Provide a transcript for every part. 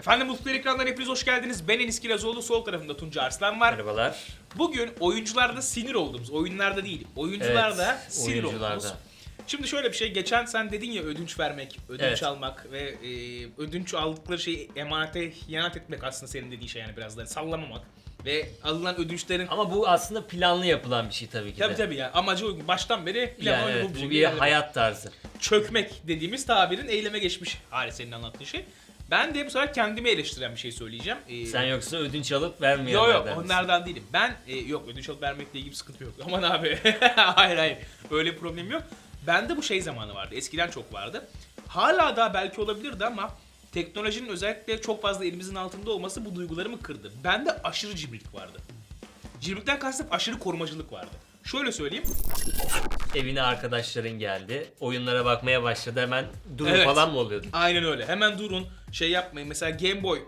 Efendim Multiplayer ekranlarına hepiniz hoş geldiniz. Ben Enis Kirazoğlu, sol tarafımda Tunca Arslan var. Merhabalar. Bugün oyuncularda sinir olduğumuz, oyunlarda değil, oyuncularda Evet, sinir oyuncularda. olduğumuz. Şimdi şöyle bir şey, geçen sen dedin ya ödünç vermek, ödünç Evet. almak ve e, ödünç aldıkları şeyi emanete ihanet etmek aslında senin dediğin şey yani biraz da sallamamak. Ve alınan ödünçlerin Ama bu aslında planlı yapılan bir şey tabii ki tabii de. tabii ya amacı uygun. Baştan beri plan Yani evet, bir bu şekilde bir ilerlemek. hayat tarzı. çökmek dediğimiz tabirin eyleme geçmiş hali senin anlattığın şey. Ben de bu sefer kendimi eleştiren bir şey söyleyeceğim. Ee, Sen yoksa ödünç alıp Yok vermeyenlerden yok misin? onlardan değilim. Ben e, yok ödünç alıp vermekle ilgili bir sıkıntı yok. Aman abi. hayır hayır. Öyle bir problemim yok. Bende bu şey zamanı vardı. Eskiden çok vardı. Hala daha belki olabilirdi ama teknolojinin özellikle çok fazla elimizin altında olması bu duygularımı kırdı. Bende aşırı cimrilik vardı. Cimrilikten kastım aşırı korumacılık vardı. Şöyle söyleyeyim. Evine arkadaşların geldi. Oyunlara bakmaya başladı. Hemen durum Evet. falan mı oluyordu? Aynen öyle. Hemen durun. Şey yapmayın. Mesela Game Boy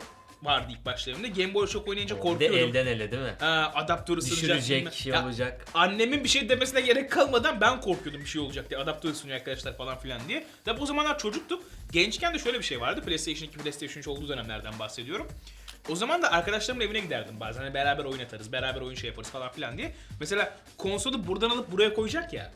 vardı ilk başlarında. Game Boy çok oynayınca Bir de korkuyordum. elden ele değil mi? Ha, adaptör ısınacak. bilmem- Düşürecek, şey Ya, olacak. annemin bir şey demesine gerek kalmadan ben korkuyordum bir şey olacak diye. Adaptör ısınıyor arkadaşlar falan filan diye. Tabi o zamanlar çocuktum. Gençken de şöyle bir şey vardı. PlayStation 2, PlayStation 3 olduğu dönemlerden bahsediyorum. O zaman da arkadaşlarımın evine giderdim bazen. Hani beraber oyun atarız, beraber oyun şey yaparız falan filan diye. Mesela konsolu buradan alıp buraya koyacak ya.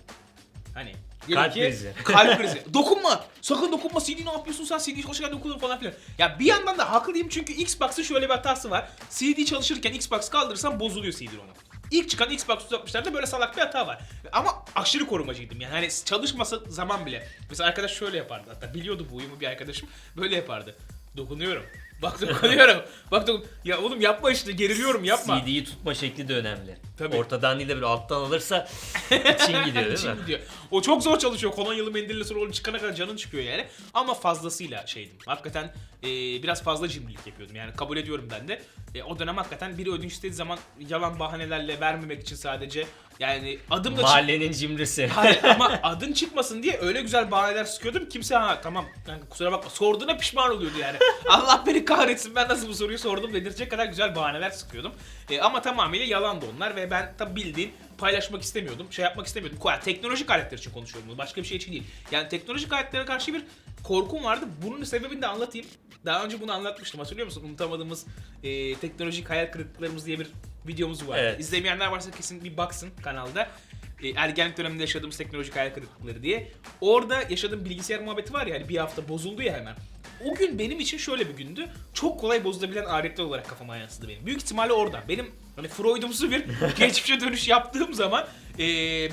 Hani diyelim Kalp ki- krizi. Kalp krizi. dokunma. Sakın dokunma. CD ne yapıyorsun sen? CD çalışırken dokunur falan filan. Ya bir yandan da haklıyım çünkü Xbox'ın şöyle bir hatası var. CD çalışırken Xbox kaldırırsan bozuluyor CD onu. İlk çıkan Xbox 360'larda böyle salak bir hata var. Ama aşırı korumacıydım yani. Hani çalışmasa zaman bile. Mesela arkadaş şöyle yapardı hatta. Biliyordu bu uyumu bir arkadaşım. Böyle yapardı. Dokunuyorum. Bak dokunuyorum. Bak dokun. Ya oğlum yapma işte geriliyorum yapma. CD'yi tutma şekli de önemli. Tabii. Ortadan değil de böyle alttan alırsa için gidiyor değil mi? gidiyor. O çok zor çalışıyor. Kolonyalı mendille sonra onu çıkana kadar canın çıkıyor yani. Ama fazlasıyla şeydim. Hakikaten e, biraz fazla cimrilik yapıyordum. Yani kabul ediyorum ben de. E, o dönem hakikaten biri ödünç istediği zaman yalan bahanelerle vermemek için sadece yani adım da Mahallenin cimrisi. Hayır ama adın çıkmasın diye öyle güzel bahaneler sıkıyordum. Kimse ha tamam kanka kusura bakma sorduğuna pişman oluyordu yani. Allah beni kahretsin ben nasıl bu soruyu sordum dedirtecek kadar güzel bahaneler sıkıyordum. E, ama tamamıyla yalandı onlar ve ben tabi bildiğin paylaşmak istemiyordum. Şey yapmak istemiyordum. Yani teknolojik aletler için konuşuyorum. bunu, Başka bir şey için değil. Yani teknolojik aletlere karşı bir korkum vardı. Bunun sebebini de anlatayım. Daha önce bunu anlatmıştım. Hatırlıyor musun? Unutamadığımız e, teknolojik hayal kırıklıklarımız diye bir videomuz var. Evet. İzlemeyenler varsa kesin bir baksın kanalda. E, ergenlik döneminde yaşadığımız teknolojik hayal kırıklıkları diye. Orada yaşadığım bilgisayar muhabbeti var ya hani bir hafta bozuldu ya hemen. O gün benim için şöyle bir gündü. Çok kolay bozulabilen aletler olarak kafama yansıdı benim. Büyük ihtimalle orada. Benim hani Freud'umsu bir geçmişe dönüş yaptığım zaman e,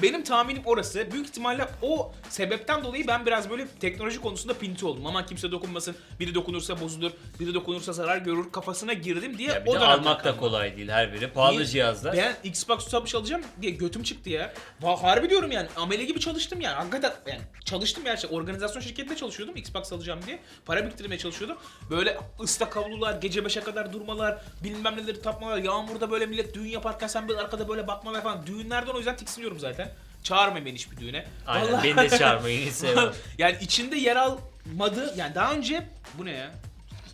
benim tahminim orası. Büyük ihtimalle o sebepten dolayı ben biraz böyle teknoloji konusunda pinti oldum. Aman kimse dokunmasın. Biri dokunursa bozulur. Biri dokunursa zarar görür kafasına girdim diye Ya bir o de dönemden almak da kalma. kolay değil her biri. Pahalı Niye? cihazlar. Ben Xbox 360 alacağım diye götüm çıktı ya. Va- Harbi diyorum yani. Amele gibi çalıştım yani. Hakikaten yani çalıştım ya. Şey, organizasyon şirketinde çalışıyordum. Xbox alacağım diye. Para biriktirmeye çalışıyordum. Böyle ıslak havlular, gece 5'e kadar durmalar, bilmem neleri tapmalar. Yağmurda böyle millet düğün yaparken sen böyle arkada böyle bakmalar falan. Düğünlerden o yüzden tiksiniyorum zaten. Çağırmayın beni hiçbir düğüne. Aynen Vallahi- beni de çağırmayın hiç sevmem. yani içinde yer almadı. Yani daha önce bu ne ya?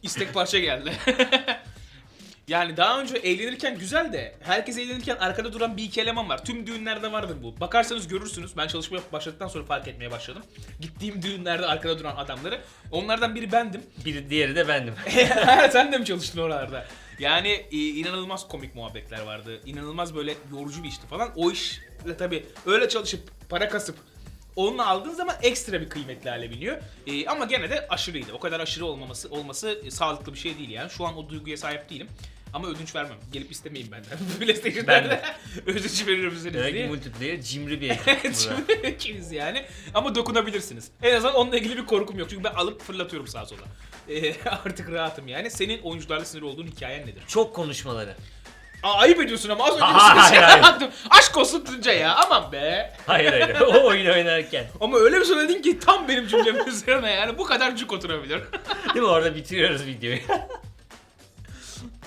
İstek parça geldi. yani daha önce eğlenirken güzel de herkes eğlenirken arkada duran bir iki eleman var. Tüm düğünlerde vardır bu. Bakarsanız görürsünüz. Ben çalışmaya başladıktan sonra fark etmeye başladım. Gittiğim düğünlerde arkada duran adamları. Onlardan biri bendim. Bir diğeri de bendim. Sen de mi çalıştın oralarda? Yani e, inanılmaz komik muhabbetler vardı. İnanılmaz böyle yorucu bir işti falan. O işle tabii öyle çalışıp para kasıp onunla aldığın zaman ekstra bir kıymetli hale biniyor. E, ama gene de aşırıydı. O kadar aşırı olmaması olması e, sağlıklı bir şey değil yani. Şu an o duyguya sahip değilim. Ama ödünç vermem. Gelip istemeyin benden. PlayStation'da Ben ödünç verir misiniz Demek ki diye. multiplayer cimri bir ekip ikimiz yani. Ama dokunabilirsiniz. En azından onunla ilgili bir korkum yok. Çünkü ben alıp fırlatıyorum sağa sola. Ee, artık rahatım yani. Senin oyuncularla sinir olduğun hikayen nedir? Çok konuşmaları. Aa, ayıp ediyorsun ama az önce bir şey hayır. attım. Aşk olsun Tunca ya. Aman be. Hayır hayır o oyun oynarken. Ama öyle bir söyledin ki tam benim cümlemin üzerine yani. Bu kadar cuk oturabilir. Değil mi orada bitiriyoruz videoyu.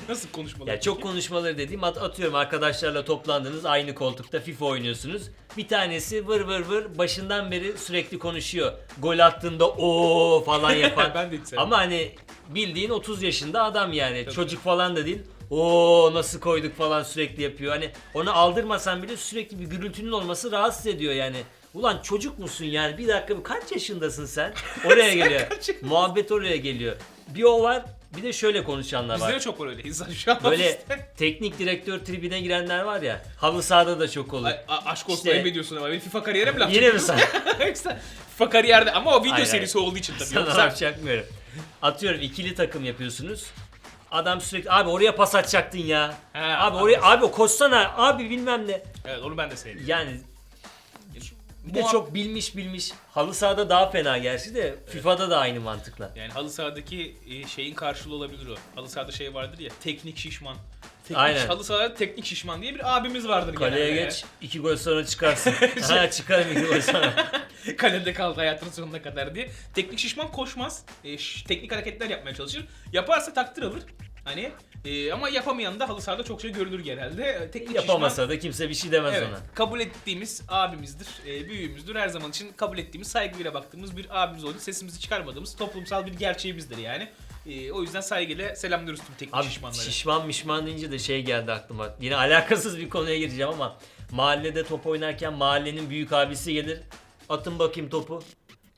Nasıl konuşmalar? ya çok konuşmaları dediğim at atıyorum arkadaşlarla toplandınız aynı koltukta FIFA oynuyorsunuz. Bir tanesi vır vır vır başından beri sürekli konuşuyor. Gol attığında o falan yapan. Ben de hiç sevmem. Ama hani bildiğin 30 yaşında adam yani. Çocuk falan da değil. O nasıl koyduk falan sürekli yapıyor. Hani onu aldırmasan bile sürekli bir gürültünün olması rahatsız ediyor yani. Ulan çocuk musun yani bir dakika kaç yaşındasın sen? Oraya geliyor. Muhabbet oraya geliyor. Bir o var Bir de şöyle konuşanlar Bizde de var. çok var öyle insan şu an Böyle teknik direktör tribine girenler var ya. Halı sahada da çok olur. Ay, a- aşk olsun İşte- ayıp ediyorsun ama benim FIFA kariyere mi laf Yine mi sen? Yoksa FIFA kariyerde ama o video Hayır, serisi olduğu için tabii. Sana Yoksa laf çakmıyorum. Atıyorum ikili takım yapıyorsunuz. Adam sürekli abi oraya pas atacaktın ya. He, abi oraya abi koşsana abi bilmem ne. Evet onu ben de sevdim. Yani bir de Muhab- çok bilmiş bilmiş. Halı sahada daha fena gerçi de FIFA'da da aynı mantıkla. Yani halı sahadaki e, şeyin karşılığı olabilir o. Halı sahada şey vardır ya teknik şişman. Teknik, Aynen. Halı sahada teknik şişman diye bir abimiz vardır Kaleye genelde. geç, iki gol sonra çıkarsın. ha çıkarım iki gol sonra. Kalede kaldı hayatının sonuna kadar diye. Teknik şişman koşmaz. E, ş- teknik hareketler yapmaya çalışır. Yaparsa takdir alır. Hani e, ama yapamayan da halı sahada çok şey görülür genelde. E, Teknik Yapamasa da kimse bir şey demez Evet, ona. kabul ettiğimiz abimizdir, e, büyüğümüzdür. Her zaman için kabul ettiğimiz, saygıyla baktığımız bir abimiz oldu. Sesimizi çıkarmadığımız toplumsal bir gerçeğimizdir yani. E, o yüzden saygıyla selamlıyoruz tüm teknik Abi şişmanları. şişman mişman deyince de şey geldi aklıma. Yine alakasız bir konuya gireceğim ama mahallede top oynarken mahallenin büyük abisi gelir. Atın bakayım topu.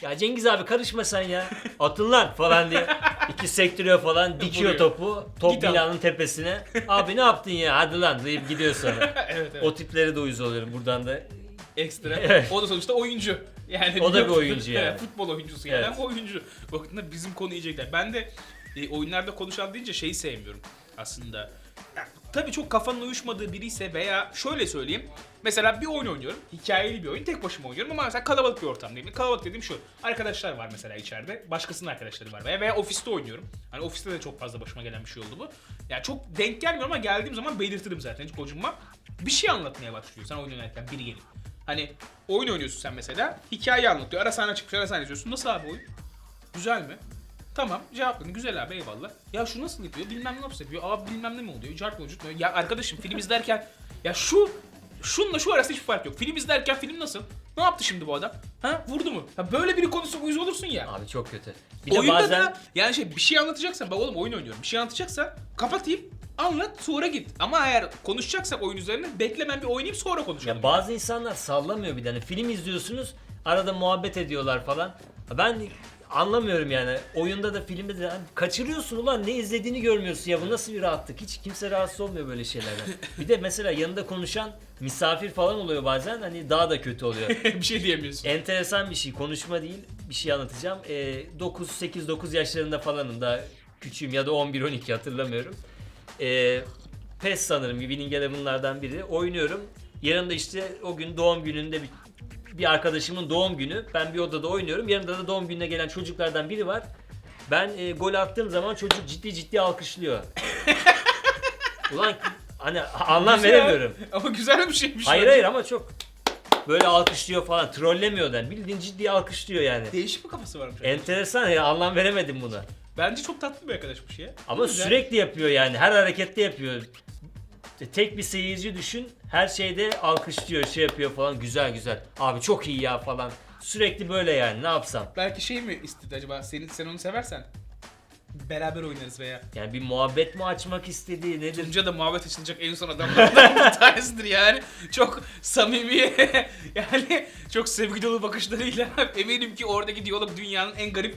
Ya Cengiz abi karışma sen ya. Atın lan falan diye. İki sektiriyor falan dikiyor Vuruyor. topu. Top Git al. binanın tepesine. Abi ne yaptın ya hadi lan deyip gidiyor sonra. evet evet. O tiplere de uyuz oluyorum buradan da. Ekstra. Evet. O da sonuçta oyuncu. Yani O da bir oyuncu yani. Evet, Futbol oyuncusu yani Evet. ama oyuncu. Baktığında bizim konu yiyecekler. Ben de e, oyunlarda konuşan deyince şeyi sevmiyorum aslında. Tabii çok kafanın uyuşmadığı biri ise veya şöyle söyleyeyim. Mesela bir oyun oynuyorum. Hikayeli bir oyun. Tek başıma oynuyorum ama mesela kalabalık bir ortamdayım. Kalabalık dediğim şu. Arkadaşlar var mesela içeride. Başkasının arkadaşları var. Veya, veya ofiste oynuyorum. Hani ofiste de çok fazla başıma gelen bir şey oldu bu. Ya çok denk gelmiyor ama geldiğim zaman belirtirim zaten. Hiç gocunmam. Bir şey anlatmaya başlıyor. Sen oyun oynarken biri gelip. Hani oyun oynuyorsun sen mesela. Hikaye anlatıyor. Ara sahne çıkmış, ara sahne izliyorsun. Nasıl abi oyun? Güzel mi? Tamam cevapladın. Güzel abi eyvallah. Ya şu nasıl yapıyor? Bilmem ne nasıl yapıyor. Abi bilmem ne mi oluyor? Cart mı curt mu? Ya arkadaşım film izlerken ya şu şunla şu arasında hiçbir fark yok. Film izlerken film nasıl? Ne yaptı şimdi bu adam? Ha vurdu mu? Ha böyle biri konusu uyuz olursun ya. Abi çok kötü. Bir de Oyunda bazen da yani şey bir şey anlatacaksan bak oğlum oyun oynuyorum. Bir şey anlatacaksan kapatayım anlat sonra git. Ama eğer konuşacaksak oyun üzerine bekle ben bir oynayayım sonra konuşalım. Ya bazı insanlar sallamıyor bir de. Hani film izliyorsunuz, arada muhabbet ediyorlar falan. Ben anlamıyorum yani. Oyunda da filmde de kaçırıyorsun ulan ne izlediğini görmüyorsun ya. Bu nasıl bir rahatlık? Hiç kimse rahatsız olmuyor böyle şeylerden. bir de mesela yanında konuşan misafir falan oluyor bazen. Hani daha da kötü oluyor. bir şey diyemiyorsun. Enteresan bir şey. Konuşma değil. Bir şey anlatacağım. Ee, 9 8 9 yaşlarında falanım da küçüğüm ya da 11 12 hatırlamıyorum. Ee, PES sanırım Winning Eleven'lardan biri. Oynuyorum. Yanımda işte o gün doğum gününde bir, bir arkadaşımın doğum günü. Ben bir odada oynuyorum. Yanımda da doğum gününe gelen çocuklardan biri var. Ben e, gol attığım zaman çocuk ciddi ciddi alkışlıyor. Ulan hani anlam Güzel. veremiyorum. Ama güzel bir şeymiş. Hayır bence. hayır ama çok böyle alkışlıyor falan. Trollemiyor da. Bildiğin ciddi alkışlıyor yani. Değişik bir kafası varmış. Enteresan ya anlam veremedim buna. Bence çok tatlı bir arkadaşmış ya. Ama Güzel. sürekli yapıyor yani. Her harekette yapıyor. Tek bir seyirci düşün. Her şeyde alkışlıyor, şey yapıyor falan. Güzel güzel. Abi çok iyi ya falan. Sürekli böyle yani. Ne yapsam? Belki şey mi istedi acaba? Senin sen onu seversen beraber oynarız veya. Yani bir muhabbet mi açmak istediği nedir? Tunca da muhabbet açılacak en son adamlardan bir tanesidir yani. Çok samimi yani çok sevgi dolu bakışlarıyla eminim ki oradaki diyalog dünyanın en garip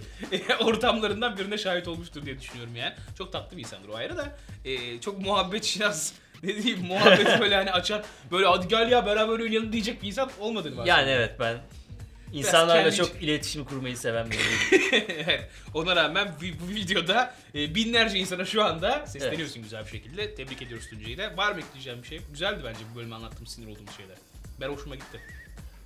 ortamlarından birine şahit olmuştur diye düşünüyorum yani. Çok tatlı bir insandır o ayrı da. Ee, çok muhabbet şinas ne diyeyim muhabbet böyle hani açar böyle hadi gel ya beraber oynayalım diyecek bir insan olmadığını var. Yani evet ben insanlarla kendi çok iletişim kurmayı seven biriyim. Evet. Ona rağmen bu videoda e, binlerce insana şu anda sesleniyorsun güzel bir şekilde. Tebrik ediyoruz Tuncay'ı da. Var mı ekleyeceğim bir şey? Güzeldi bence bu bölümü anlattığım sinir olduğum şeyler. Ben hoşuma gitti.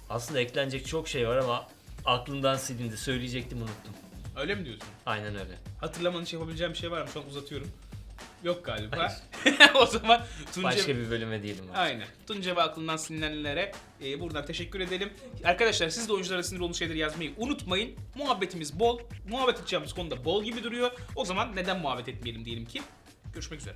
Aslında eklenecek çok şey var ama aklımdan silindi. Söyleyecektim unuttum. Öyle mi diyorsun? Aynen öyle. Hatırlaman için yapabileceğim bir şey var mı? Şu an uzatıyorum. Yok galiba. o zaman Tunca... Başka bir bölüme diyelim. abi. Aynen. Tunca ve aklından silinenlere e, buradan teşekkür edelim. Arkadaşlar siz de oyunculara sinir olduğu şeyleri yazmayı unutmayın. Muhabbetimiz bol. Muhabbet edeceğimiz konuda bol gibi duruyor. O zaman neden muhabbet etmeyelim diyelim ki. Görüşmek üzere.